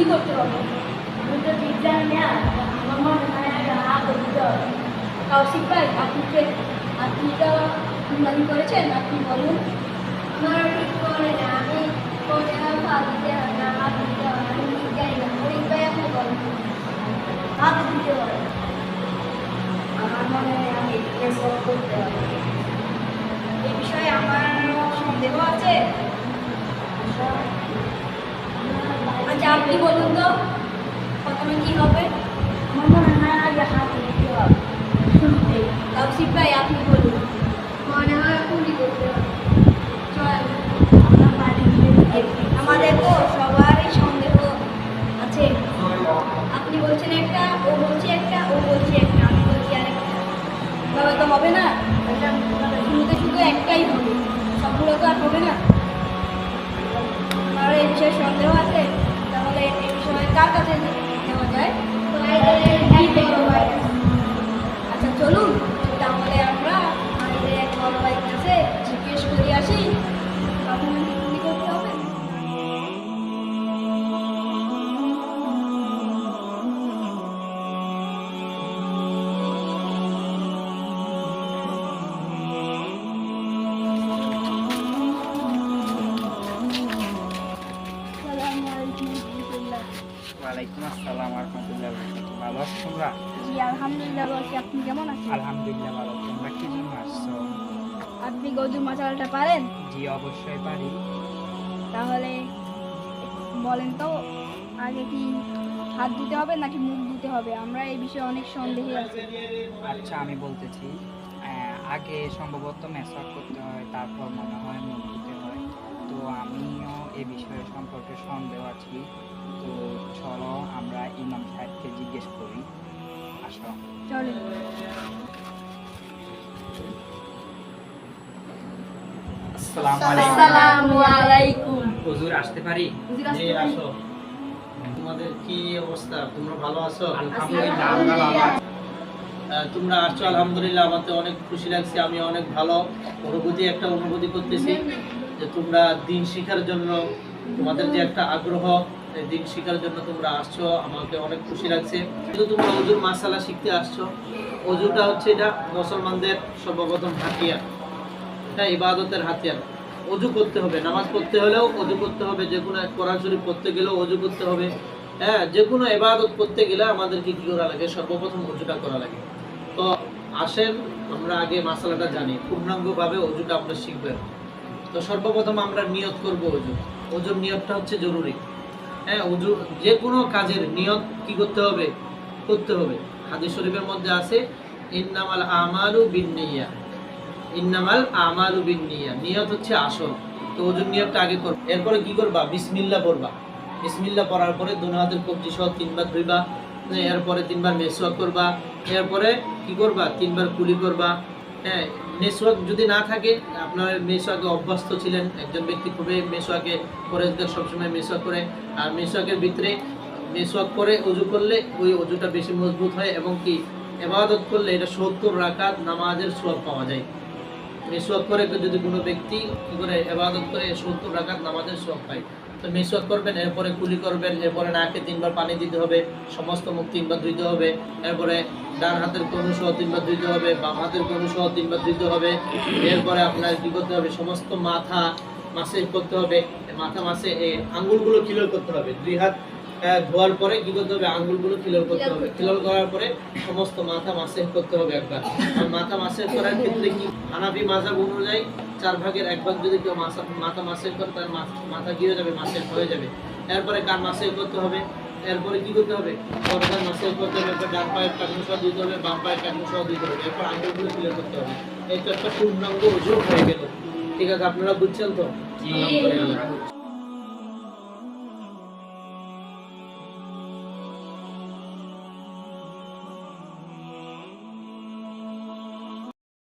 গুলি করতে হবে দুটো বিজ্ঞান নেওয়া আমার মনে হয় হাত দিতে হবে কাউশিক ভাই আপনি আপনি তো ইংরাজি করেছেন আপনি বলুন আমার ঠিক করে না আমি করে আপনি বলুন তো প্রথমে কি হবে? আমার মনে হয় আগে হাত দিতে হবে? ভাই আপনি বলুন। মনে হয় গুলি করতে হবে? আমাদের তো সবারই সন্দেহ আছে। আপনি বলছেন একটা ও বলছে একটা ও বলছে একটা আমি বলছি আরেকটা তবে তো হবে না? শুরুতে শুধু একটাই হবে। সবগুলো তো আর হবে না। আর এই বিষয়ে সন্দেহ এই বিষয়ে আছো তোমরা জি আলহামদুলিল্লাহ বলছি আপনি কেমন আছেন? আলহামদুলিল্লাহ ভালো তোমরা কি জন্য আসছো? আপনি গজু মশালাটা পারেন? জি অবশ্যই পারি। তাহলে বলেন তো আগে কি হাত দিতে হবে নাকি মুখ দিতে হবে? আমরা এই বিষয়ে অনেক সন্দেহে আছি। আচ্ছা আমি বলতেছি আগে সম্ভবত মেসওয়াক করতে হয় তারপর মনে হয় মুখ দিতে হয়। তো আমিও এ বিষয়ে সম্পর্কে সন্দেহ আছি। তো চলো আমরা ইমাম সাহেবকে আসো আসসালামু আলাইকুম। হুজুর আসতে পারি? জি আসো। তোমাদের কি অবস্থা? তোমরা ভালো আছো? আলহামদুলিল্লাহ। আমরা ভালো তোমরা আসছো আলহামদুলিল্লাহ আমাকে অনেক খুশি লাগছে আমি অনেক ভালো অনুভূতি একটা অনুভূতি করতেছি যে তোমরা দিন শিখার জন্য তোমাদের যে একটা আগ্রহ দিন শিখার জন্য তোমরা আসছো, আমাকে অনেক খুশি লাগছে। কিন্তু তোমরা অজুর মাসালা শিখতে আসছো, অজুটা হচ্ছে এটা মুসলমানদের সর্বপ্রথম হাতিয়ার, এটা ইবাদতের হাতিয়ার। অজু করতে হবে, নামাজ পড়তে হলেও অজু করতে হবে, যে কোনো কোরআন শরীফ পড়তে গেলেও অজু করতে হবে। হ্যাঁ যে কোনো ইবাদত করতে গেলে আমাদেরকে কি করা লাগে? সর্বপ্রথম অজুটা করা লাগে। তো আসেন, আমরা আগে মাসালাটা জানি, পূর্ণাঙ্গভাবে অজুটা আমরা শিখবেন তো সর্বপ্রথম আমরা নিয়ত করব অজু। অজুর নিয়তটা হচ্ছে জরুরি। হ্যাঁ অজু যে কোনো কাজের নিয়ত কি করতে হবে? করতে হবে। হাদিস শরীফের মধ্যে আছে, ইন্নামাল আমালু বিন্নিয়া। ইন্নামাল আমালু বিন্নিয়া। নিয়ত হচ্ছে আসল। তো ওজুর নিয়তটা আগে কর। এরপরে কি করবা? বিসমিল্লা পড়বা। বিসমিল্লা পড়ার পরে দুনো হাতের কবজি সহ তিনবার ধুইবা, এরপরে তিনবার মেসওয়াক করবা, এরপরে কি করবা? তিনবার কুলি করবা। হ্যাঁ মেসওয়াক যদি না থাকে, আপনার মেসওয়াকে অভ্যস্ত ছিলেন একজন ব্যক্তি, খুবই মেসওয়াকে করে সবসময় মেসওয়াক করে। আর মেসওয়াকের ভিতরে মেসওয়াক করে অজু করলে ওই অজুটা বেশি মজবুত হয় এবং কি, এবাদত করলে এটা সত্তর রাকাত নামাজের সোয়াব পাওয়া যায়। মেসওয়াক করে যদি কোনো ব্যক্তি কি করে এবাদত করে সত্তর রাকাত নামাজের সোয়াব পায় তো মেসওয়াক করবেন এরপরে কুলি করবেন এরপরে নাকে তিনবার পানি দিতে হবে সমস্ত মুখ তিনবার ধুইতে হবে এরপরে ডান হাতের কনু সহ তিনবার ধুইতে হবে বাম হাতের কনু সহ তিনবার ধুইতে হবে এরপরে আপনার কি করতে হবে সমস্ত মাথা মাসেজ করতে হবে মাথা মাসে এই আঙ্গুলগুলো ক্লিয়ার করতে হবে দুই হাত ধোয়ার পরে কি করতে হবে আঙ্গুলগুলো ক্লিয়ার করতে হবে ক্লিয়ার করার পরে সমস্ত মাথা মাসেজ করতে হবে একবার। মাথা মাসেজ করার ক্ষেত্রে কি হানাফি মাজাব অনুযায়ী চার ভাগের এক ভাগ যদি কেউ মাথা মাথা মাসেজ করে, তার মাথা হয়ে যাবে, মাসের হয়ে যাবে। এরপরে কার মাসে করতে হবে? এরপরে কি করতে হবে? সরকার মাসে করতে হবে, এরপর ডান পায়ের কাকুন সহ দিতে হবে, বাম পায়ের কাকুন সহ দিতে হবে, এরপর আঙ্গুলগুলো ক্লিয়ার করতে হবে। এই তো একটা পূর্ণাঙ্গ ওজন হয়ে গেল। ঠিক আছে, আপনারা বুঝছেন তো?